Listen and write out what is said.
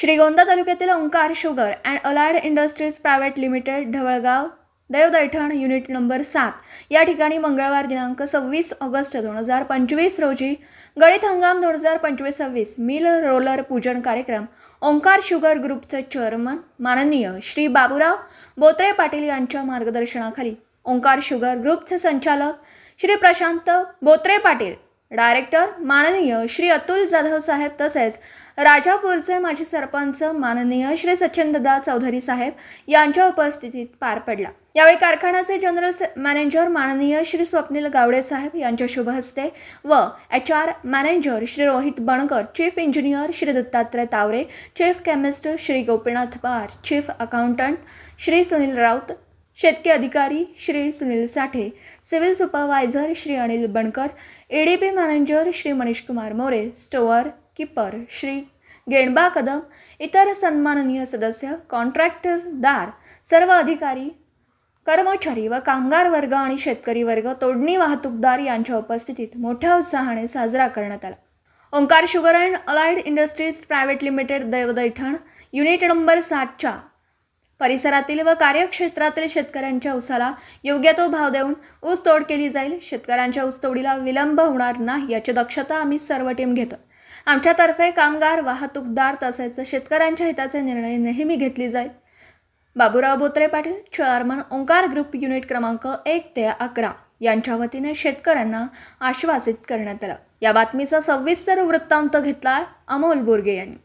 श्रीगोंदा तालुक्यातील Omkar sugar and allied industries private limited Dhavalgaon Devdaithan unit number सात. या ठिकाणी मंगळवार दिनांक सव्वीस ऑगस्ट दोन हजार पंचवीस रोजी गळीत हंगाम दोन हजार पंचवीस सव्वीस मिल रोलर पूजन कार्यक्रम ओंकार शुगर ग्रुपचे चेअरमन माननीय श्री बाबूराव बोत्रे पाटील यांच्या मार्गदर्शनाखाली ओंकार शुगर ग्रुपचे संचालक श्री प्रशांत बोत्रे पाटील डायरेक्टर माननीय श्री अतुल जाधव साहेब तसेच राजापूरचे माजी सरपंच माननीय श्री सचिनदादा चौधरी साहेब यांच्या उपस्थितीत पार पडला. यावेळी कारखान्याचे जनरल मॅनेजर माननीय श्री स्वप्नील गावडे साहेब यांच्या शुभ हस्ते व H R manager Shri Rohit Bankar chief engineer Shri Dattatray Taware chief chemist Shri Gopinath Bar chief accountant Shri Sunil Raut शेतकी अधिकारी Shri Sunil Sathe civil supervisor Shri Anil Bankar A D P manager Shri Manish Kumar More store keeper Shri Genba Kadam इतर सन्माननीय सदस्य कॉन्ट्रॅक्टरदार सर्व अधिकारी कर्मचारी व कामगार वर्ग आणि शेतकरी वर्ग तोडणी वाहतूकदार यांच्या उपस्थितीत मोठ्या उत्साहाने साजरा करण्यात आला. Omkar sugar and allied industries private limited Devdaithan unit number सातच्या परिसरातील व कार्यक्षेत्रातील शेतकऱ्यांच्या ऊसाला योग्य तो भाव देऊन ऊस तोड केली जाईल. शेतकऱ्यांच्या ऊसतोडीला विलंब होणार नाही याची दक्षता आम्ही सर्व टीम घेतो. आमच्यातर्फे कामगार वाहतूकदार तसेच शेतकऱ्यांच्या हिताचे निर्णय नेहमी घेतली जाईल. Baburao Botre Patil chairman Omkar group unit क्रमांक एक ते अकरा यांच्या वतीने शेतकऱ्यांना आश्वासित करण्यात आलं. या बातमीचा सविस्तर वृत्तांत घेतला अमोल बोरगे यांनी.